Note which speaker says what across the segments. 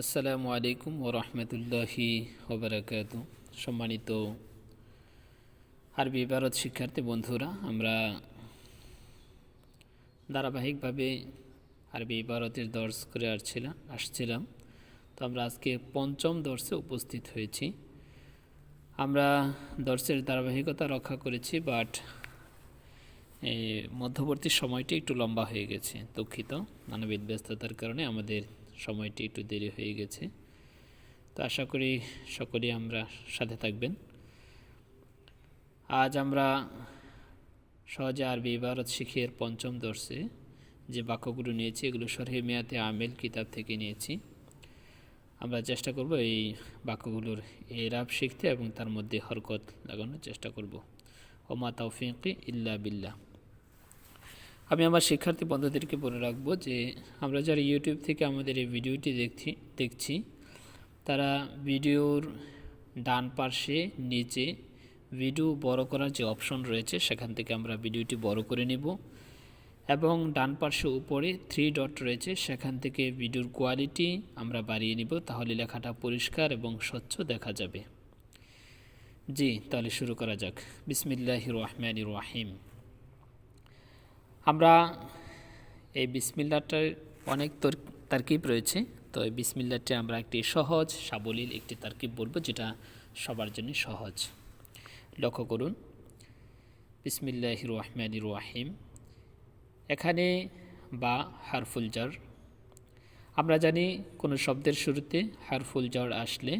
Speaker 1: আসসালামু আলাইকুম ও রহমতুল্লাহি ওবরাকাত সম্মানিত আরবি ভারত শিক্ষার্থী বন্ধুরা, আমরা ধারাবাহিকভাবে আরবি ভারতের দর্শ করে আসছিলাম আসছিলাম। তো আমরা আজকে পঞ্চম দর্শে উপস্থিত হয়েছি। আমরা দর্শের ধারাবাহিকতা রক্ষা করেছি বাট মধ্যবর্তী সময়টি একটু লম্বা হয়ে গেছে, দুঃখিত। নানাবিধ ব্যস্ততার কারণে আমাদের সময়টি একটু দেরি হয়ে গেছে। তো আশা করি সকলেই আমরা সাথে থাকবেন। আজ আমরা সহজে আরবি ইবারত শিখের পঞ্চম দর্শে যে বাক্যগুলো নিয়েছি, এগুলো সরহে মেয়াতে আমেল কিতাব থেকে নিয়েছি। আমরা চেষ্টা করব এই বাক্যগুলোর এরাব শিখতে এবং তার মধ্যে হরকত লাগানোর চেষ্টা করব। ওমা তৌফিকি ইল্লা বিল্লাহ। আমি আমার শিক্ষার্থী বন্ধুদেরকে বলে রাখব যে, আমরা যারা ইউটিউব থেকে আমাদের এই ভিডিওটি দেখছি দেখছি, তারা ভিডিওর ডান পার্শ্বে নিচে ভিডিও বড় করার যে অপশন রয়েছে, সেখান থেকে আমরা ভিডিওটি বড় করে নেব। এবং ডান পার্শ্বে উপরে থ্রি ডট রয়েছে, সেখান থেকে ভিডিওর কোয়ালিটি আমরা বাড়িয়ে নিব, তাহলে লেখাটা পরিষ্কার এবং স্বচ্ছ দেখা যাবে। জি, তাহলে শুরু করা যাক। বিসমিল্লাহ রহমান রাহিম। আমরা এই বিসমিল্লাটার অনেক তারকিব রয়েছে। তো এই বিসমিল্লাটি আমরা একটি সহজ, সাবলীল একটি তারকিব বলব, যেটা সবার জন্য সহজ। লক্ষ্য করুন। বিসমিল্লাহ রহমান রাহিম। এখানে বা হারফুল জার আমরা জানি কোনো শব্দের শুরুতে হারফুল জ্বর আসলে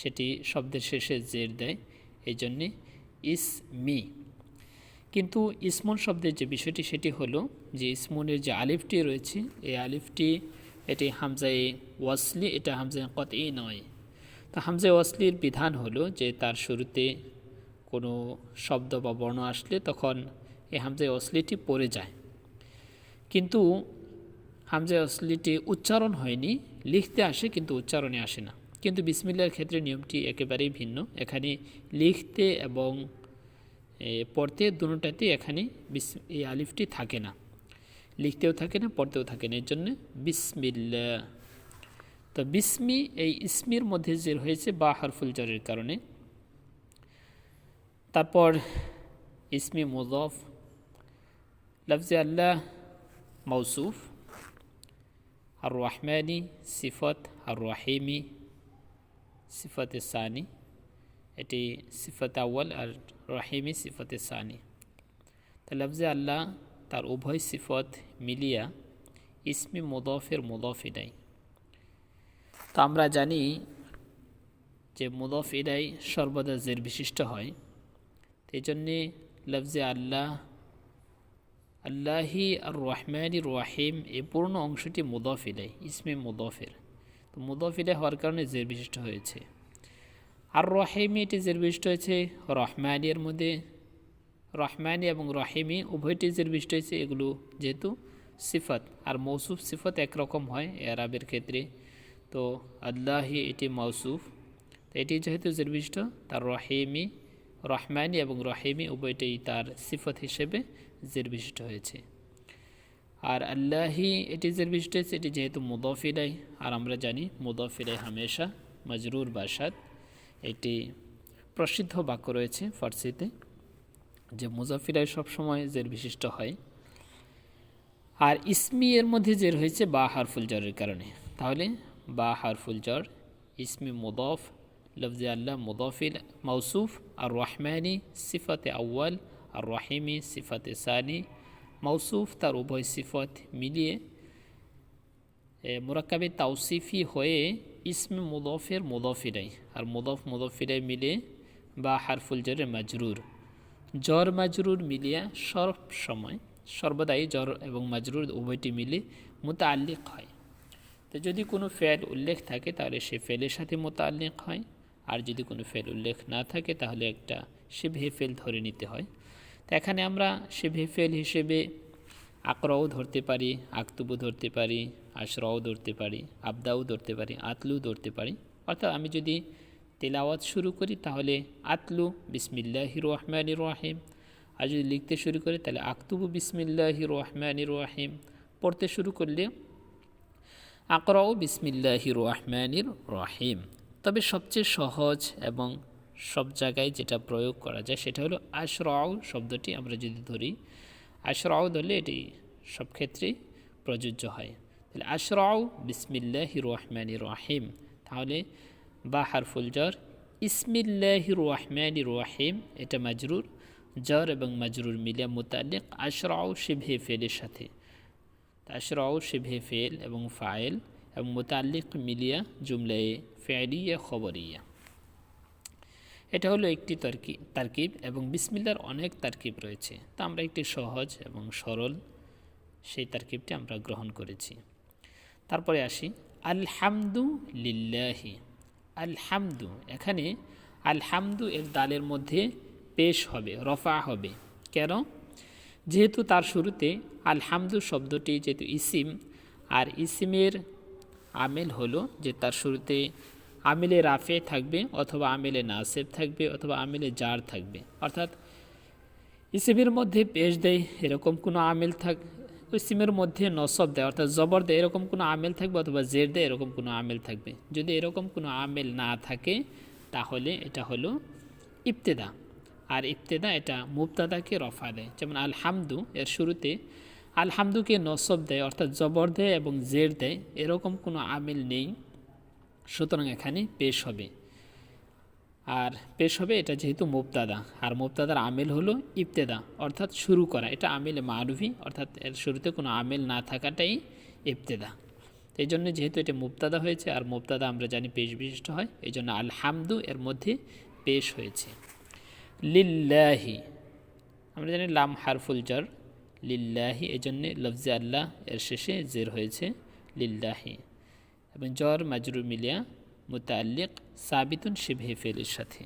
Speaker 1: সেটি শব্দের শেষে জের দেয়। এই জন্যে ইস মি কিন্তু ইসমন শব্দের যে বিষয়টি সেটি হলো যে ইসমনের যে আলিফটি রয়েছে, এই আলিফটি এটি হামজাই ওয়াসলি, এটা হামজায় কত এই নয়। তো হামজায় ওয়াসলির বিধান হলো যে তার শুরুতে কোনো শব্দ বা বর্ণ আসলে তখন এই হামজাই ওয়াসলিটি পড়ে যায়। কিন্তু হামজায় ওয়াসলিটি উচ্চারণ হয়নি, লিখতে আসে কিন্তু উচ্চারণে আসে না। কিন্তু বিসমিল্লার ক্ষেত্রে নিয়মটি একেবারেই ভিন্ন। এখানে লিখতে এবং পড়তে দুটাতে এখানে বিস, এই আলিফটি থাকে না। লিখতেও থাকে না, পড়তেও থাকে না। এর জন্য বিসমিল্লা। তো বিসমি, এই ইসমির মধ্যে যে হয়েছে বা হারফুল জরের কারণে। তারপর ইসমি মুজফ লফজে আল্লাহ মৌসুফ আর রহমানি সিফত আর রহিমি সিফত সানি, এটি সিফত আউ্ল আর রহিমি সিফতে সানি। তা লফজে আল্লাহ তার উভয় সিফত মিলিয়া ইসমি মুদফের মুদফ ইদাই তো আমরা জানি যে মুদফ ইদাই সর্বদা জের বিশিষ্ট হয়। এই জন্যে লফজে আল্লাহ, আল্লাহি আর রহমানি রাহিম এই পূর্ণ অংশটি মুদফ ইদাই ইসমে মুদফের। তো মুদফ ইদাই হওয়ার কারণে জের বিশিষ্ট হয়েছে। আর রহিমি এটি বিষ্ট হয়েছে রহমানির মধ্যে। রহমানি এবং রহিমি উভয়টি বিষ্ট হয়েছে এগুলো যেহেতু সিফত। আর মৌসুফ সিফত একরকম হয় এরাবের ক্ষেত্রে। তো আল্লাহি এটি মৌসুফ। তো এটি যেহেতু জিরবিষ্ট তার রহিমি, রহমানি এবং রহিমি উভয়টাই তার সিফত হিসেবে জিরবিষ্ট হয়েছে। আর আল্লাহি এটি জিরবিষ্ট হয়েছে, এটি যেহেতু মুদফিলাই। আর আমরা জানি মুদফিলাই হামেশা, মজরুর বাসাদ একটি প্রসিদ্ধ বাক্য রয়েছে ফার্সিতে, যে মুজাফিরাই সবসময় জের বিশিষ্ট হয়। আর ইসমি এর মধ্যে জের হয়েছে বা হারফুল জরের কারণে। তাহলে বা হারফুল জর, ইসমি মুদফ লফজে আল্লাহ মুদফিল মৌসুফ আর রহমানি সিফাতে আউ্য়াল, আর রহিমি সিফাতে সানি। মৌসুফ তার উভয় সিফত মিলিয়ে মুরাক্কাবে তাওসিফি হয়ে ইসমে মুদফের মুদফিরাই আর মুদফ মুদফিরাই মিলে বা হারফুল জরের মাজরুর জ্বর মাজরুর মিলিয়া সব সময় সর্বদাই জ্বর এবং মাজরুর উভয়টি মিলে মোতাল্লিক হয় তো যদি কোনো ফেল উল্লেখ থাকে তাহলে সে ফেলের সাথে মোতাল্লিক হয় আর যদি কোনো ফেল উল্লেখ না থাকে তাহলে একটা শিভে ফেল ধরে নিতে হয় তো এখানে আমরা সে ভেফেল হিসেবে আকরাও ধরতে পারি আক্তুবু ধরতে পারি আশরাও ধরতে পারি, আবদাও ধরতে পারি, আতলু ধরতে পারি। অর্থাৎ আমি যদি তেলাওয়াত শুরু করি তাহলে আতলু বিসমিল্লাহ রহমান রাহিম। আর যদি লিখতে শুরু করি তাহলে আক্তুবু বিসমিল্লাহ রহমান রাহিম। পড়তে শুরু করলে আকরাও আকরাউ বিসমিল্লাহির রহমানির রহিম। তবে সবচেয়ে সহজ এবং সব জায়গায় যেটা প্রয়োগ করা যায় সেটা হলো আশরাউ শব্দটি আমরা যদি ধরি, আশরাউ ধরলে এটি সব ক্ষেত্রেই প্রযোজ্য হয়। তাহলে আশরাউ বিসমিল্লাহির রহমানির রহিম তাহলে বা হারফুল জর ইসমিল্লাহির রহমানির রহিম এটা মাজরুর জর এবং মাজরুর মিলিয়া মোতালিক আশরাউ শিভে ফেলের সাথে। আশরাউ শিভে ফেল এবং ফায়েল এবং মোতাল্লিক মিলিয়া জুমলায়ে ফেলিয়া খবরিয়া। এটা হলো একটি তরকি, তারকিব এবং বিসমিল্লার অনেক তারকিব রয়েছে। তা আমরা একটি সহজ এবং সরল সেই তারকিবটি আমরা গ্রহণ করেছি। তারপরে আসি আলহামদু লিল্লাহি আলহামদু, এখানে আলহামদু এর দালের মধ্যে পেশ হবে, রফা হবে। কেন? যেহেতু তার শুরুতে আলহামদু শব্দটি যেহেতু ইসিম, আর ইসিমের আমেল হলো যে তার শুরুতে আমেলে রাফে থাকবে অথবা আমেলে নাসেব থাকবে অথবা আমেলে জার থাকবে। অর্থাৎ ইসিমের মধ্যে পেশ দেয় এরকম কোনো আমেল থাক ইসিমের মধ্যে নসব দেয়, অর্থাৎ জবর দেয়, এরকম কোনো আমেল থাকবে অথবা জের দেয়, এরকম কোনো আমেল থাকবে। যদি এরকম কোনো আমেল না থাকে, তাহলে এটা হলো ইবতেদা। আর ইবতেদা এটা মুবতাদাকে রফা দেয়। যেমন আলহামদু, এর শুরুতে আলহামদুকে নসব দেয়, অর্থাৎ জবর দেয় এবং জের দেয়, এরকম কোনো আমিল নেই। সুতরাং এখানে পেশ হবে। আর পেশ হবে এটা যেহেতু মুবতাদা। আর মুবতাদার আমেল হলো ইবতেদা, অর্থাৎ শুরু করা। এটা আমেল মারুফি, অর্থাৎ এর শুরুতে কোনো আমেল না থাকাটাই ইবতেদা। এই জন্য যেহেতু এটা মুবতাদা হয়েছে, আর মুবতাদা আমরা জানি পেশ বিশিষ্ট হয় এই জন্য আলহামদু এর মধ্যে পেশ হয়েছে। লিল্লাহি, আমরা জানি লাম হারফুল জর লিল্লাহি এই জন্যে লফজে আল্লাহ এর শেষে জের হয়েছে। লিল্লাহি, এবং জর মাজরুর মিলিয়া মুতাল্লিক সাবিতুন শিভে ফেলের সাথে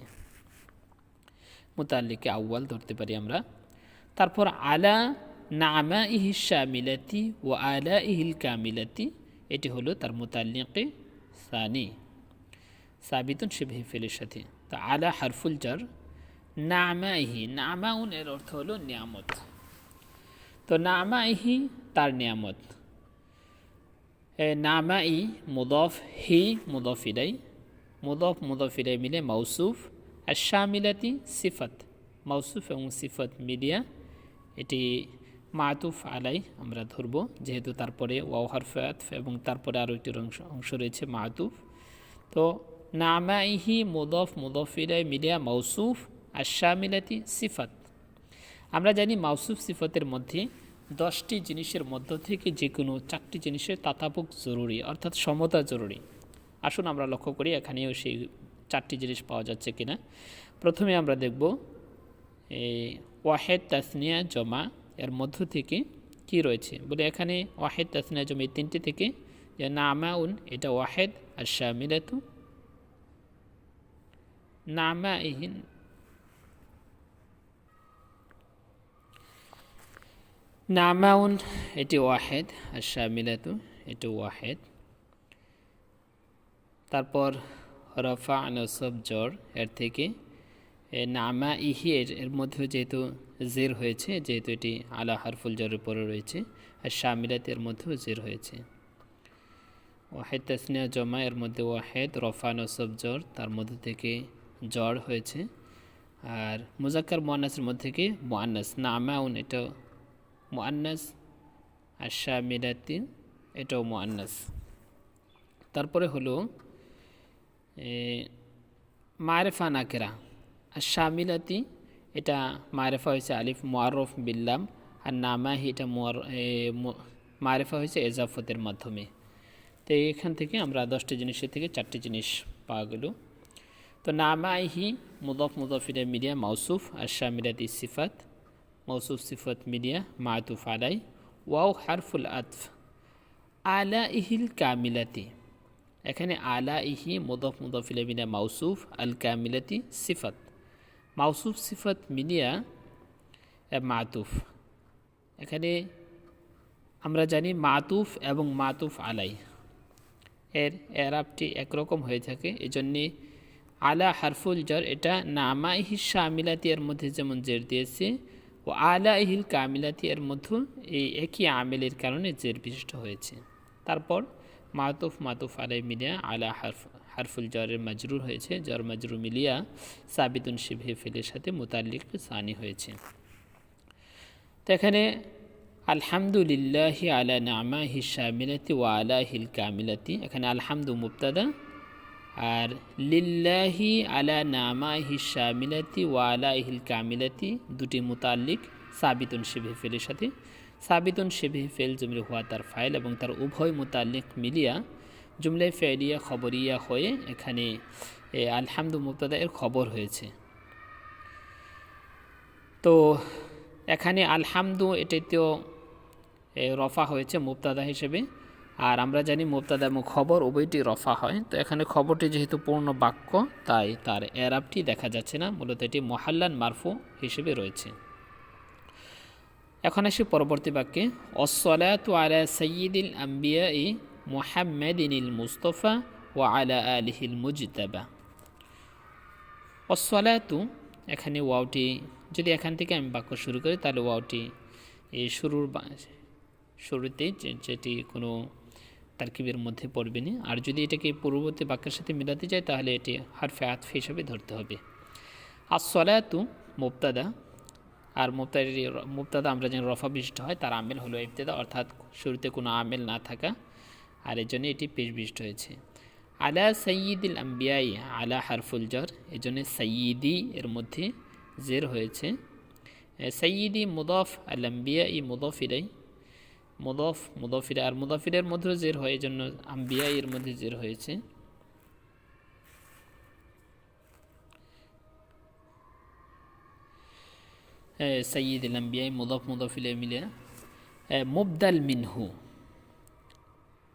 Speaker 1: মুতাল্লিকে আউ্য়াল ধরতে পারি আমরা। তারপর আলা নামা ইহি শামিলাতি ও আলা ইহিল কামিলাতি, এটি হলো তার মুতাল্লিকে সানি। সাবিতুন শিভে ফেলের সাথে। তো আলা হারফুল জর, নামাইহি নামাউন এর অর্থ হলো নিয়ামত। তো নামাইহি তার নিয়ামত। নামাই মুদফ, হি মুদফিরাই মুদফ মুদফিরাই মিলে মৌসুফ আর শামিলাতি সিফত। মৌসুফ এবং সিফত মিলিয়া এটি মাতুফ আলাই আমরা ধরব, যেহেতু তারপরে ওয়াও হরফাত এবং তারপরে আরও একটি অংশ রয়েছে মাতুফ। তো নামাইহি মুদফ মুদফিরাই মিলিয়া মৌসুফ আর শামিলাতি সিফাত। আমরা জানি মাউসুফ, সিফতের মধ্যে দশটি জিনিসের মধ্য থেকে যে কোনো চারটি জিনিসের তাতাবুক জরুরি, অর্থাৎ সমতা জরুরি। আসুন আমরা লক্ষ্য করি এখানেও সেই চারটি জিনিস পাওয়া যাচ্ছে কিনা। প্রথমে আমরা দেখব ওয়াহেদ তাসনিয়া জমা এর মধ্য থেকে কি রয়েছে? বলে এখানে ওয়াহেদ তাসনিয়া জমা এই তিনটি থেকে, যে নামাউন, এটা ওয়াহেদ, আর শামিলাতু নামা ইহিন নামাউন এটি ওয়াহেদ আর শামিলাতু এটি ওয়াহেদ তারপর রফা নসব জ্বর এর থেকে নামা ইহি এর মধ্যে যেহেতু জের হয়েছে যেহেতু এটি আলা হারফুল জরের পরে রয়েছে আর শামিলাত এর মধ্যেও জের হয়েছে ওয়াহেদ তাসনিয়া জমা এর মধ্যে ওয়াহেদ রফা নসব জ্বর তার মধ্যে থেকে জ্বর হয়েছে আর মুজাক্কার মোয়ান্নাসের মধ্যে থেকে মোয়ান্নাস নামাউন এটা মোয়ান্নাস আশা মিলাতি এটাও মোয়ান্নাস তারপরে হলো মারেফা নাকেরা। আর শামিলাতি এটা মারেফা হয়েছে আলিফ মোয়ারফ বিল্লাম, আর নামাহি, এটা মোয়ার মারেফা হয়েছে এজাফতের মাধ্যমে। তো এখান থেকে আমরা দশটি জিনিসের থেকে চারটি জিনিস পাওয়া গেল। তো নামাইহি মুদফ মুদফিরা মিডিয়া, মাউসুফ আর শামিলাতি সিফাত। মৌসুফ সিফত মিডিয়া মাতুফ আলাই ওয়াও হারফুল আতফ আলা ইহিল কামিলাতি এখানে আলা ইহি মুদফ মুদফিলা মিডিয়া মাউসুফ আল কামিলাতি সিফত। মাউসুফ সিফত মিডিয়া মাতুফ। এখানে আমরা জানি মাতুফ এবং মাতুফ আলাই। এর এরাবটি একরকম হয়ে থাকে। এজন্যে আলা হারফুল জর এটা নামাইহি শামিলাতি এর মধ্যে যেমন জের দিয়েছে ও আলা ইহিল কামিলাতি এর মধ্যে এই একই আমেলের কারণে জের বিশিষ্ট হয়েছে। তারপর মাতুফ মাতুফ আলাই মিলিয়া আলা হারফ, হারফুল জরের মাজরুর হয়েছে। জর মাজরুর মিলিয়া সাবিতুন শিভে ফেলের সাথে মোতাল্লিক সানি হয়েছে। তো এখানে আলহামদুলিল্লাহি আলা নামা হিসামিলাতি ওয়া আলা হিল কামিলাতি। এখানে আলহামদু মুবতাদা আর লিল্লাহি আলা নামা হিসামিলাতি আলা হিল কামিলাতি দুটি মুতাল্লিক সাবিতুন শিভে ফেলের সাথে। সাবিতুন শিভে ফেল জমির হওয়া তার ফাইল এবং তার উভয় মুতাল্লিক মিলিয়া জুমলাই ফেলিয়া খবরিয়া হয়ে এখানে আলহামদু মুবতাদা এর খবর হয়েছে। তো এখানে আলহামদু এটাতেও রফা হয়েছে মুবতাদা হিসেবে। আর আমরা জানি মুবতাদা এবং খবর, উভয়টি রফা হয়। তো এখানে খবরটি যেহেতু পূর্ণ বাক্য, তাই তার এরাবটি দেখা যাচ্ছে না। মূলত এটি মহাল্লান মারফু হিসেবে রয়েছে। এখন আসি পরবর্তী বাক্যে। অসলাত আলা সঈদুল আম্বিয়া ই মোহাম্মদিনিল মুস্তফা ও আলা আলিহিল মুজতাবা। অসলাতু এখানে ওয়াওটি, যদি এখান থেকে আমি বাক্য শুরু করি, তাহলে ওয়াওটি, এই শুরুর শুরুতে যেটি কোনো তারকিবের মধ্যে পড়বে না। আর যদি এটাকে পূর্ববর্তী বাক্যের সাথে মিলাতে যায়, তাহলে এটি হারফে আতফ হিসাবে ধরতে হবে। আসলাতু মুবতাদা, আর মুবতাদি মুবতাদা আমরা যেন রফা বিশিষ্ট হয়, তার আমেল হলো ইবতেদা, অর্থাৎ শুরুতে কোনো আমেল না থাকা, আর এর জন্য এটি পেশ বিশিষ্ট হয়েছে। আলা সঈদুল আম্বিয়াই, আলা হারফুল জর এই জন্য সঈদি এর মধ্যে জের হয়েছে। সঈদি মুদফ আল আম্বিয়া ই মুদফিরাই মুদফ, মুদফিরা আর মুদফিরের মধ্যেও জের হয় এই জন্য আম্বিয়া এর মধ্যে জের হয়েছে। সঈদ আম্বিয়াই মুদফ, মুদফিলে মিলে মুবদাল মিনহু,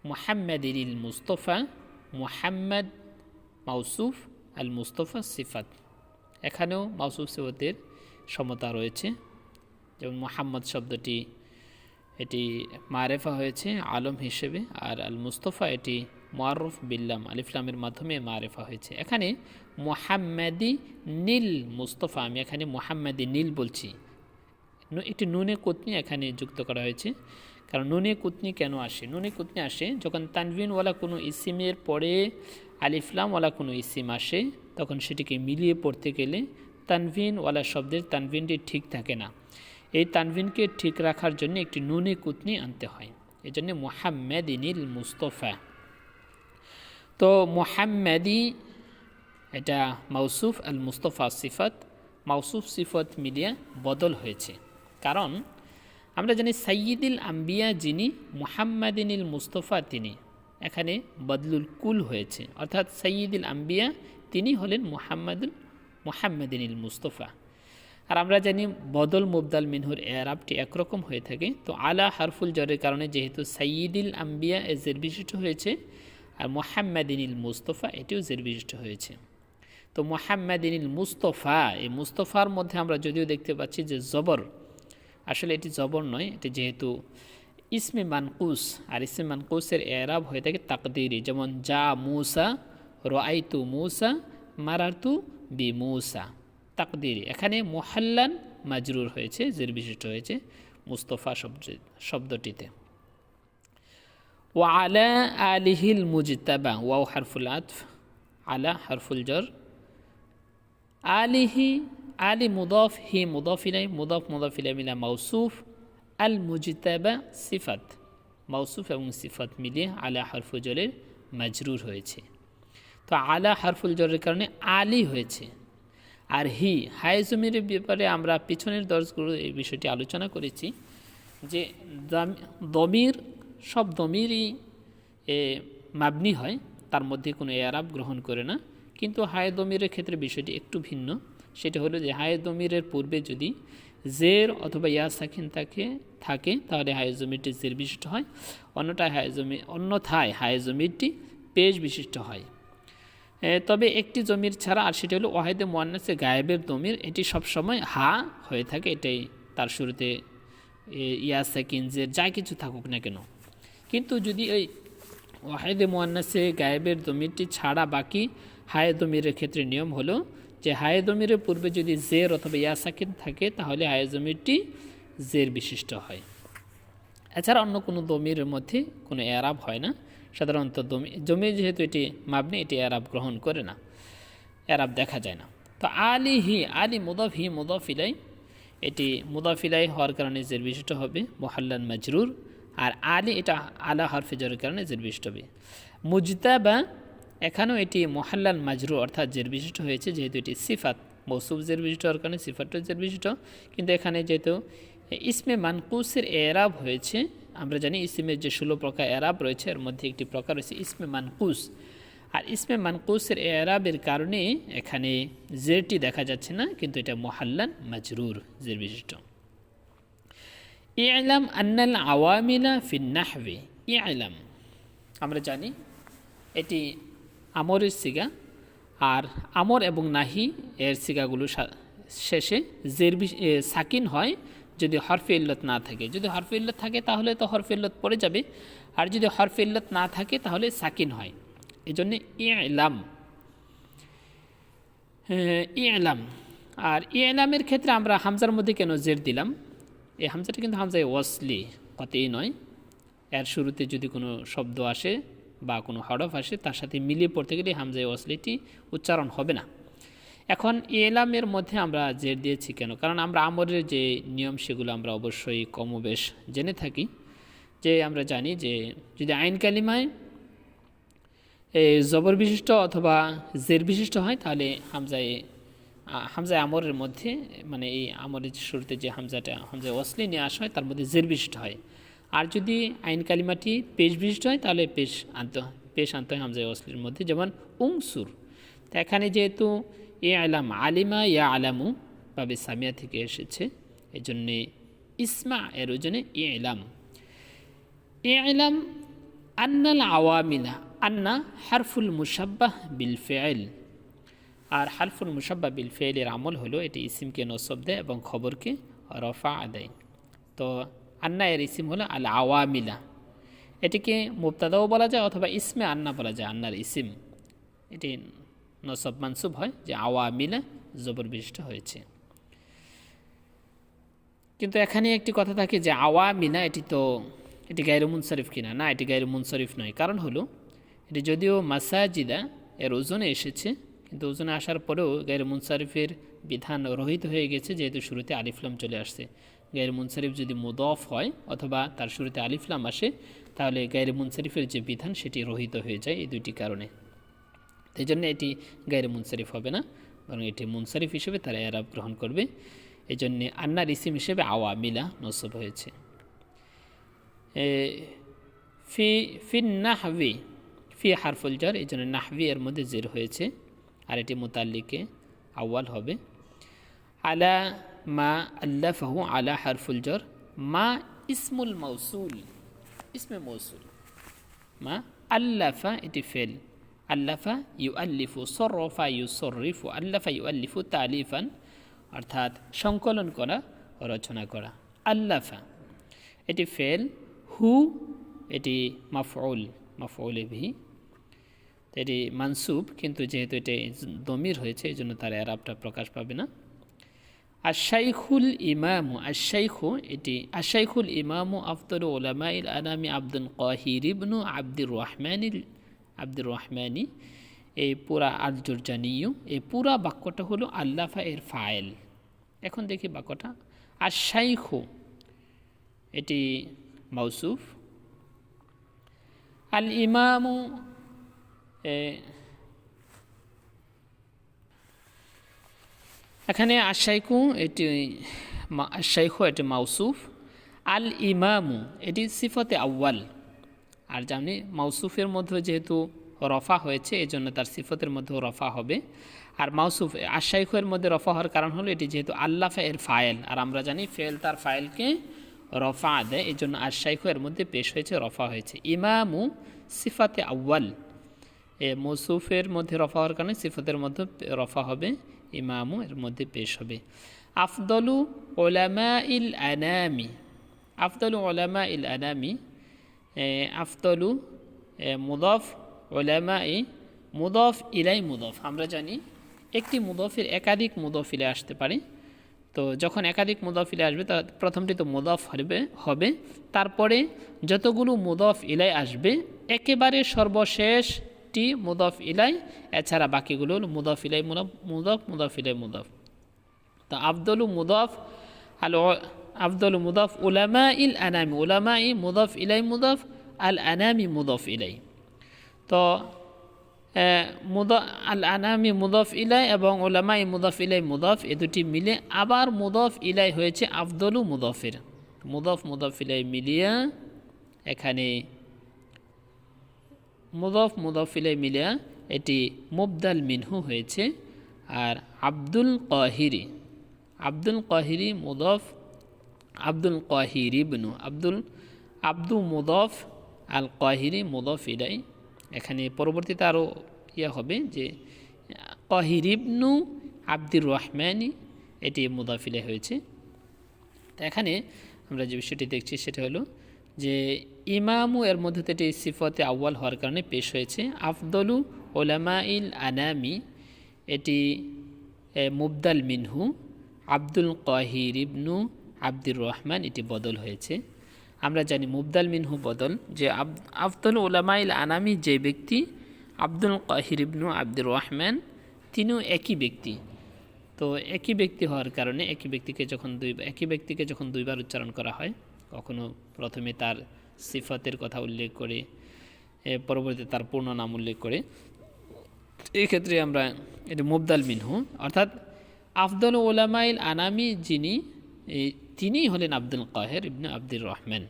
Speaker 1: মুহাম্মদিল মুস্তফা, মুহাম্মদ মাউসুফ আল মুস্তফা সিফাত। এখানেও মাউসুফ সিফতের সমতা রয়েছে। যেমন মোহাম্মদ শব্দটি এটি মারেফা হয়েছে আলম হিসেবে আর আল মুস্তফা এটি মোয়ারফ বিল্লাম আলিফলামের মাধ্যমে মারেফা হয়েছে। এখানে মোহাম্মদি নীল মুস্তফা, আমি এখানে মোহাম্মদি নীল বলছি। একটি নুনে কুতনি এখানে যুক্ত করা হয়েছে। কারণ নুনে কুতনি কেন আসে? নুনে কুতনি আসে যখন তানভিনওয়ালা কোনো ইসিমের পরে আলিফলামওয়ালা কোনো ইসিম আসে, তখন সেটিকে মিলিয়ে পড়তে গেলে তানভিনওয়ালা শব্দের তানভিনটি ঠিক থাকে না। এই তানভিনকে ঠিক রাখার জন্য একটি নুনে কুতনি আনতে হয়। এই জন্য মোহাম্মেদিনিল মুস্তফা। তো মোহাম্মেদি, এটা মাউসুফ আল মুস্তফা সিফত। মাউসুফ সিফত মিলিয়ে বদল হয়েছে। কারণ আমরা জানি সাইয়িদুল আম্বিয়া যিনি, মুহাম্মাদিনিল মুস্তফা তিনি। এখানে বদলুল কুল হয়েছে। অর্থাৎ সাইয়িদুল আম্বিয়া তিনি হলেন মুহাম্মাদুল, মুহাম্মাদিনিল মুস্তফা। আর আমরা জানি বদল মুবদাল মিনহুর এরাবটি একরকম হয়ে থাকে। তো আলা হারফুল জরের কারণে যেহেতু সাইয়িদুল আম্বিয়া এ জের বিশিষ্ট হয়েছে আর মোহাম্মদিনিল মুস্তফা এটিও জের বিশিষ্ট হয়েছে। তো মোহাম্মদিনিল মুস্তফা, এই মুস্তফার মধ্যে আমরা যদিও দেখতে পাচ্ছি যে জবর, আসলে এটি জবর নয়, এটি যেহেতু ইসমে মানকুস, আর ইসমে মানকুসের এরাব হয়ে থাকে তাকদিরি, যেমন যা মুসা মুসা মারাতু বি মুসা। তাকদিরি। এখানে মোহাল্লান মাজরুর হয়েছে জের বিশিষ্ট হয়েছে মুস্তফা শব্দ, শব্দটিতে। ওয়ালা আলিহিল মুজতাবা, ওয়াও হারফুল আতফ, আলা হারফুল জর আলিহি, আলি মুদফ, হি মুদফ মুদফ মুদফ মিলা মাউসুফ। আল মুজতাবা, সিফাত। মাউসুফ এবং সিফাত মিলিয়ে আলা হারফুল জলের মাজরুর হয়েছে। তো আলা হারফুল জলের কারণে আলি হয়েছে। আর হি হাই জমির ব্যাপারে আমরা পিছনের দর্শগুলো এই বিষয়টি আলোচনা করেছি যে দমির, সব দমিরই মাবনি হয়, তার মধ্যে কোনো এরাব গ্রহণ করে না। কিন্তু হায় দমিরের ক্ষেত্রে বিষয়টি একটু ভিন্ন। সেটা হলো যে হায় দমিরের পূর্বে যদি জের অথবা ইয়া সাকিন থাকে থাকে, তাহলে হায় জমিরটি জের বিশিষ্ট হয়। অন্যটায় হায় জমি অন্যথায় হায় জমিরটি পেশ বিশিষ্ট হয়। তবে একটি জমির ছাড়া আর সেটা হলো ওয়াহেদে মোয়ান্নাসে গায়েবের দমির এটি সবসময় হা হয়ে থাকে, এটাই তার শুরুতে। ইয়া সাকিন জের যা কিছু থাকুক না কেন। কিন্তু যদি ওই ওয়াহেদে মোয়ান্নাসে গায়েবের জমিরটি ছাড়া বাকি হায়ে দমিরের ক্ষেত্রে নিয়ম হলো যে হায়ে দমিরের পূর্বে যদি জের অথবা ইয়াসাকিন থাকে, তাহলে হায়ে জমিরটি জের বিশিষ্ট হয়। এছাড়া অন্য কোনো দমিরের মধ্যে কোনো এরাব হয় না। সাধারণত জমি যেহেতু এটি মাবনি, এটি এরাব গ্রহণ করে না, এরাব দেখা যায় না। তো আলি হি, আলি মুদফ হি, মুদফ ইলাই, এটি মুদফ ইলাই হওয়ার কারণে জের বিশিষ্ট হবে মোহাল্লান মাজরুর, আর আলি এটা আলা হরফে কারণে জের বিশিষ্ট হবে। মুজতাবা, এখানেও এটি মোহাল্লাল মাজরু অর্থাৎ জের বিশিষ্ট হয়েছে, যেহেতু এটি সিফাত, মৌসুফ জের বিশিষ্ট হওয়ার কারণে সিফাতটা জের বিশিষ্ট কিন্তু এখানে যেহেতু ইসমে মানকুসের এরাব হয়েছে আমরা জানি ইসমের যে ষোলো প্রকার এরাব রয়েছে, এর মধ্যে একটি প্রকার রয়েছে ইসমে মানকুস। আর ইসমে মানকুসের এরাবের কারণে এখানে জেরটি দেখা যাচ্ছে না, কিন্তু এটা মোহাল্লান মাজরুর জের বিশিষ্ট। ইলাম আন্নাল আওয়ামিলা ফিন্নাহবে ইলাম। আমরা জানি এটি আমরের সিগা, আর আমর এবং নাহি এর সিগাগুলো শেষে জের সাকিন হয় যদি হরফে ইল্লত না থাকে। যদি হরফে ইল্লত থাকে, তাহলে তো হরফে ইল্লত পড়ে যাবে। আর যদি হরফে ইল্লত না থাকে, তাহলে সাকিন হয়। এই জন্যে ইলাম ইলাম। আর ইলামের ক্ষেত্রে আমরা হামজার মধ্যে কেন জের দিলাম? এই হামজাটা কিন্তু হামজায় ওয়াসলি, কতেই নয়। এর শুরুতে যদি কোনো শব্দ আসে বা কোনো হরফ আসে, তার সাথে মিলিয়ে পড়তে গেলে হামজায় ওয়াসলিটি উচ্চারণ হবে না। এখন এলামের মধ্যে আমরা জের দিয়েছি কেন? কারণ আমরা আমরের যে নিয়ম, সেগুলো আমরা অবশ্যই কমবেশ জেনে থাকি। যে আমরা জানি যে যদি আইন কালিমায় জবর বিশিষ্ট অথবা জের বিশিষ্ট হয়, তাহলে হামজায় হামজায় আমরের মধ্যে মানে এই আমরের শুরুতে যে হামজাটা, হামজায় অসলি নিয়ে আসা হয়, তার মধ্যে জের বিশিষ্ট হয়। আর যদি আইন কালিমাটি পেশ বিশিষ্ট হয়, তাহলে পেশ আনতে পেশ আনতে হয় হামজায় অসলির মধ্যে, যেমন উংসুর। তো এখানে যেহেতু এ আলাম আলিমা ইয়া আলামু বাবে সামিয়া থেকে এসেছে। এই জন্যে ইসমা, এর ওজনে এ এলাম এ এলাম আন্নাল আওয়ামিলা, আন্না হারফুল মুসাব্বাহ বিল ফেয়েল আর হারফুল মুসাব্বা বিল ফেয়েলের আমল হলো এটি ইসিমকে নসব দেয় এবং খবরকে রফা আদায় তো আন্না এর ইসিম হলো আল আওয়ামিলা। এটিকে মুবতাদাও বলা যায় অথবা ইসমে আন্না বলা যায়, আন্নার ইসিম। এটি নসব মানসুব হয় যে আওয়া আওয়ামিলা জবর বিশিষ্ট হয়েছে। কিন্তু এখানে একটি কথা থাকে যে আওয়ামিনা এটি তো, এটি গায়ের মুনসারিফ কিনা? না, এটি গায়ের মুনসারিফ নয়। কারণ হলো, এটি যদিও মাসাজিদা, এর ওজনে এসেছে, কিন্তু ওজনে আসার পরেও গায়ের মুনসারিফের বিধান রহিত হয়ে গেছে, যেহেতু শুরুতে আলিফলাম চলে আসছে। গায়ের মুনসারিফ যদি মুদফ হয়, অথবা তার শুরুতে আলিফলাম আসে, তাহলে গায়ের মুনসারিফের যে বিধান, সেটি রহিত হয়ে যায় এই দুইটি কারণে। এই জন্য এটি গায়ের মুনসারিফ হবে না, বরং এটি মুনসারিফ হিসেবে তারা এরাব গ্রহণ করবে। এই জন্যে আন্নার ইসিম হিসেবে আওয়া মিলা নসব হয়েছে। ফি ফিন নাহবি ফি হারফুল জর এই জন্য নাহবি এর মধ্যে জের হয়েছে, আর এটি মোতাল্লিকে আউয়াল হবে। আলা মা আল্লাফাহু আলা হারফুল জর মা ইসমুল মৌসুল ইসমে মৌসুল, মা আল্লাফা এটি ফেল। আল্লাফা ইউ আল্লিফু সরফা ইউ সরিফু আল্লাফা ইউ আল্লিফু তালিফান, অর্থাৎ সংকলন করা, রচনা করা। আল্লাফা, এটি ফেল, হু, এটি মাফউল মাফউল ভি এটি মানসুব, কিন্তু যেহেতু এটি দমির হয়েছে এই জন্য তার অ্যারাবটা প্রকাশ পাবে না। আশাইখুল ইমামু আশাইখু এটি আশাইখুল ইমামু আফতর ওলামাইল আনামি আব্দুল কাহির ইবনু আব্দুর রহমানিল আব্দুর রহমানি, এই পুরা আলজুরজানিউ এই পুরা বাক্যটা হলো আল্লাফা এর ফায়েল এখন দেখি বাক্যটা। আশাইখু এটি মৌসুফ। আল ইমামু এখানে আশাইকু এটি আশাইখু এটি মাউসুফ আল ইমামু এটি সিফতে আউ্য়াল। আর জানি মাউসুফের মধ্যে যেহেতু রফা হয়েছে এই জন্য তার সিফতের মধ্যেও রফা হবে। আর মাউসুফ আশাইখের মধ্যে রফা হওয়ার কারণ হলো এটি যেহেতু আল্লাফা এর ফায়েল আর আমরা জানি ফেল তার ফায়েলকে রফা দেয় এই জন্য আশাইখু এর মধ্যে পেশ হয়েছে, রফা হয়েছে। ইমামু সিফাতে আউ্য়াল। এ মৌসুফের মধ্যে রফা হওয়ার কারণে সিফতের মধ্যে রফা হবে, ইমামু এর মধ্যে পেশ হবে। আফদলু ওলামা ইল আনামি। আফদলু ওলামা ইল আনামি আফদলু মুদফ ওলামা ই মুদফ ইলাই মুদফ। আমরা জানি একটি মুদফের একাধিক মুদফিলে আসতে পারে। তো যখন একাধিক মুদফিলে আসবে, তা প্রথমটি তো মুদফ হবে হবে। তারপরে যতগুলো মুদফ ইলাই আসবে, একেবারে সর্বশেষটি মুদফ ইলাই, এছাড়া বাকিগুলো হলো মুদফ ইলাই মুদফ মুদফ মুদফ ইলাই মুদফ। তো আব্দুল মুদফ আল আব্দুল মুদফ উলামা ইল আনামি উলামা ই মুদফ ইলাই মুদফ, আল আনামি মুদফ ইলাই। তো মুদ, আল আনামি মুদফ ইলাই এবং ওলামাই মুদফ ইলাই মুদফ, এ দুটি মিলে আবার মুদফ ইলাই হয়েছে আফদলু মুদফের। মুদফ মুদফ ইলাই মিলিয়া এখানে, মুদফ মুদফ ইলাই মিলিয়া এটি মুবদাল মিনহু হয়েছে। আর আব্দুল কাহিরি আব্দুল কাহিরি মুদফ আব্দুল কাহিরি বনু আব্দুল, আব্দু মুদফ আল কাহিরি মুদফ ইলাই এখানে পরবর্তীতে আরও ইয়ে হবে যে কহিরিবনু আব্দুর রহমানি এটি মুদাফিলে হয়েছে। তো এখানে আমরা যে বিষয়টি দেখছি সেটা হলো যে, ইমামু এর মধ্যে এটি সিফতে আউ্য়াল হওয়ার কারণে পেশ হয়েছে। আফদলু ওলামাইল আনামি এটি মুবদাল মিনহু, আব্দুল কাহির ইবনু আব্দুর রহমান এটি বদল হয়েছে। আমরা জানি মুবদাল মিনহু বদল যে আফদল ওলামাইল আনামি যে ব্যক্তি, আব্দুল কাহির ইবনু আব্দুর রহমান, তিনিও একই ব্যক্তি। তো একই ব্যক্তি হওয়ার কারণে একই ব্যক্তিকে যখন দুই, একই ব্যক্তিকে যখন দুইবার উচ্চারণ করা হয়, কখনো প্রথমে তার সিফাতের কথা উল্লেখ করে পরবর্তীতে তার পূর্ণ নাম উল্লেখ করে। এই ক্ষেত্রে আমরা এটা মুবদাল মিনহু, অর্থাৎ আফদল ওলামাইল আনামি যিনি তিনিই হলেন আব্দুল কাহের ইবনে আব্দুর রহমান।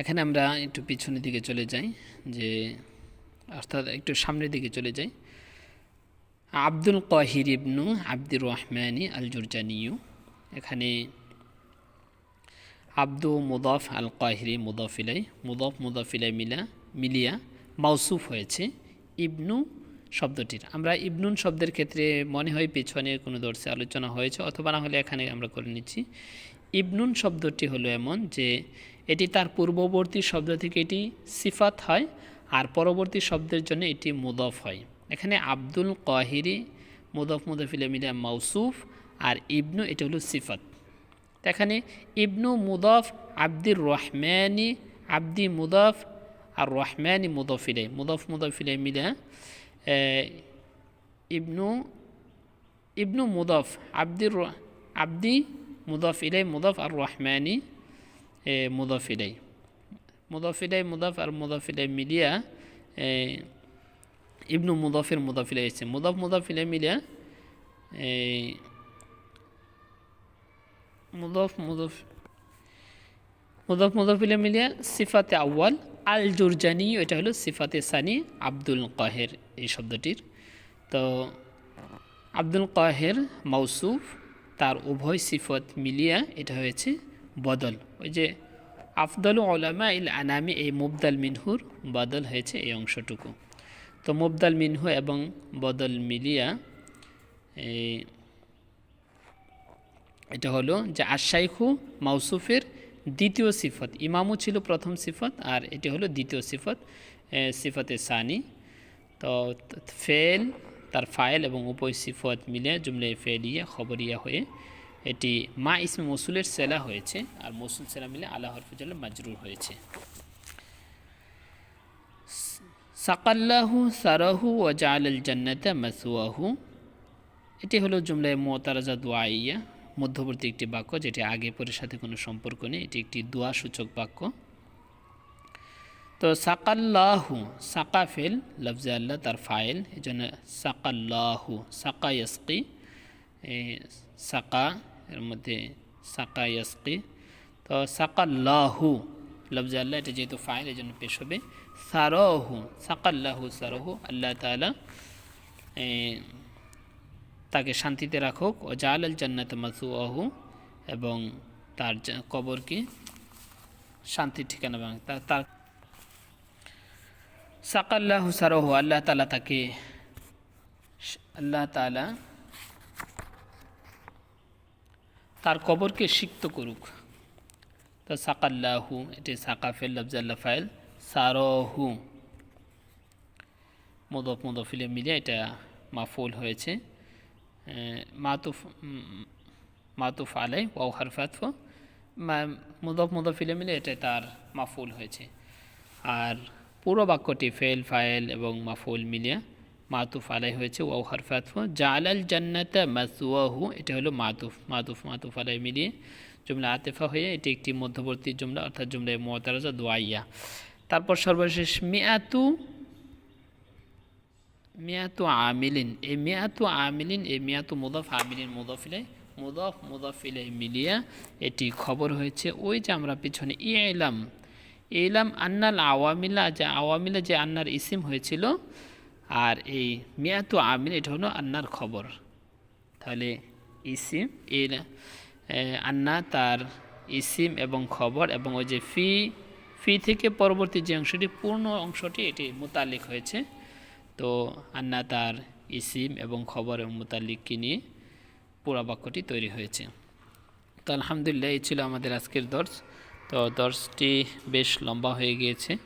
Speaker 1: এখানে আমরা একটু পিছনের দিকে চলে যাই, যে অর্থাৎ একটু সামনের দিকে চলে যাই। আব্দুল কাহির ইবনু আব্দুর রহমানি আল জুরজানিউ এখানে আব্দু মুদফ আল কাহিরি মুদফিলাই, মুদফ মুদফিলাই মিলা মিলিয়া মাউসুফ হয়েছে। ইবনু শব্দটির। আমরা ইবনুন শব্দের ক্ষেত্রে মনে হয় পেছনে কোনো দর্শে আলোচনা হয়েছে অথবা না হলে এখানে আমরা করে নিচ্ছি। ইবনুন শব্দটি হলো এমন যে এটি তার পূর্ববর্তী শব্দ থেকে এটি সিফাত হয় আর পরবর্তী শব্দের জন্য এটি মুদফ হয়। এখানে আব্দুল কাহিরি মুদফ মুদফিলে মিলিয়া মাউসুফ আর ইবনু এটা হলো সিফাত। এখানে ইবনু মুদফ আব্দির রহমানি, আব্দি মুদফ আর রহমানি মুদফিলে, মুদফ মুদফিলে মিলিয়া ইবনু ইবনু মুদফ আব্দির আব্দি মুদফ ইলাই মুদফ আর রহমানি মুদফ ইলাই মুদফ ইলাই মুদফ আর মুদফ ইলাই মিলিয়া ইবনু মুদফের মুদফ ইলাই এসেছে মুদফ মুদফ ইলাই মিলিয়া মুদফ মুদফ মুদফ মুদফ ইলাই মিলিয়া সিফাতে আউ্য়াল আল জুরজানি এটা হলো সিফাতে সানি, আব্দুল কাহের এই শব্দটির। তো আব্দুল কাহের মৌসুফ, তার উভয় সিফত মিলিয়া এটা হয়েছে বদল। ওই যে আফদল ওলামা ইল আনামি, এই মুবদাল মিনহুর বদল হয়েছে এই অংশটুকু। তো মুবদাল মিনহু এবং বদল মিলিয়া এটা হলো যে আশাইখু মাউসুফের দ্বিতীয় সিফত, ইমামও ছিল প্রথম সিফত আর এটি হলো দ্বিতীয় সিফত সিফতে সানি। তো ফেল, তার ফাইল এবং উপয় সিফত মিলে জুমলে ফেলিয়া, খবরিয়া হয়ে এটি মা ইসমে মসুলের সেলা হয়েছে আর মসুল সেলা মিলে আল্লাহ হরফুজাল মাজরুর হয়েছে। সাকাল্লাহু, সারাহু ও জাল জান্নাতে মাসুয়াহু এটি হলো জুমলায় মোতারাজা দোয়াইয়া মধ্যবর্তী একটি বাক্য যেটি আগে পরের সাথে কোনো সম্পর্ক নেই, এটি একটি দোয়া সূচক বাক্য। তো সাকাল্লাহু, সাকা ফেল, লফজে আল্লাহ তার ফাইল, এই জন্য সাকাল্লাহু, সাকা সাকা, এর মধ্যে সাকা ইয়াসকি। তো সাকাল্লাহু, লফজে আল্লাহ, এটা যেহেতু ফাইল, এই জন্য পেশ হবে। সারহু, সাকাল্লাহু, সারহু, আল্লাহ তালা তাকে শান্তিতে রাখুক। ও জাল আল জান্নাত মাসু আহু এবং তার কবরকে শান্তির ঠিকানা এবং তার সাকাল্লাহ সারহু, আল্লাহ তালা তাকে আল্লাহ তালা তার কবরকে সিক্ত করুক। তো সাকাল্লাহু, এটি সাকাফেল লফজাল্লা ফাইল, সারহু। মদফ, মদফিলে মিলে এটা মাফুল হয়েছে। মাতুফ আলাই ওয়াও হারফাতফ মা- মুদফ মুদফিলে মিলে এটাই তার মাফুল হয়েছে আর পুরো বাক্যটি ফেল ফায়েল এবং মাফুল মিলিয়ে মাতুফ আলাই হয়েছে ওয়াও হারফাতফু জালাল জান্নাতা মাসুয়াহু এটা হলো মাতুফ মাতুফ মাতুফ আলাই মিলিয়ে জুমলা আতেফা হয়ে এটি একটি মধ্যবর্তী জুমলা অর্থাৎ জুমলায় মোতারাজা দোয়াইয়া তারপর সর্বশেষ মিয়াতু মিয়াতু আমিলিন এই মিয়াতু আমিলিন এই মিয়াতু মুদফ আমিলিন মুদফিলে মুদফ মুদফিলে মিলিয়া এটি খবর হয়েছে। ওই যে আমরা পিছনে ই এলাম এলাম আন্নাল আওয়ামিলা যে আওয়ামিলা যে আন্নার ইসিম হয়েছিল আর এই মিয়াতু আমিল এটা হলো আন্নার খবর। তাহলে ইসিম এ, আন্না তার ইসিম এবং খবর এবং ওই যে ফি ফি থেকে পরবর্তী যে অংশটি পূর্ণ অংশটি এটি মোতালিক হয়েছে। তো আন্না তার ইসিম এবং খবর মোতালিককে নিয়ে পুরা বাক্যটি তৈরি হয়েছে। তো আলহামদুলিল্লাহ, এই ছিল আমাদের আজকের দর্শ। তো দর্শটি বেশ লম্বা হয়ে গিয়েছে।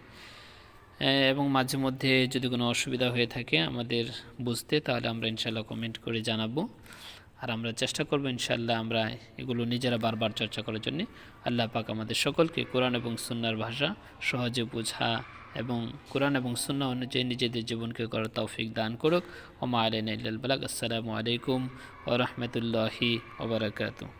Speaker 1: এবং মাঝে মধ্যে যদি কোনো অসুবিধা হয়ে থাকে আমাদের বুঝতে, তাহলে আমরা ইনশাল্লাহ কমেন্ট করে জানাব। আর আমরা চেষ্টা করব ইনশাল্লাহ আমরা এগুলো নিজেরা বারবার চর্চা করার জন্য। আল্লাহ পাক আমাদের সকলকে কোরআন এবং সুন্নার ভাষা সহজে বোঝা এবং কোরআন এবং সুন্না অনুযায়ী নিজেদের জীবনকে করার তৌফিক দান করুক। ওমা আলাইন আসসালামু আলাইকুম ও রহমতুল্লাহি ওবরাকাতু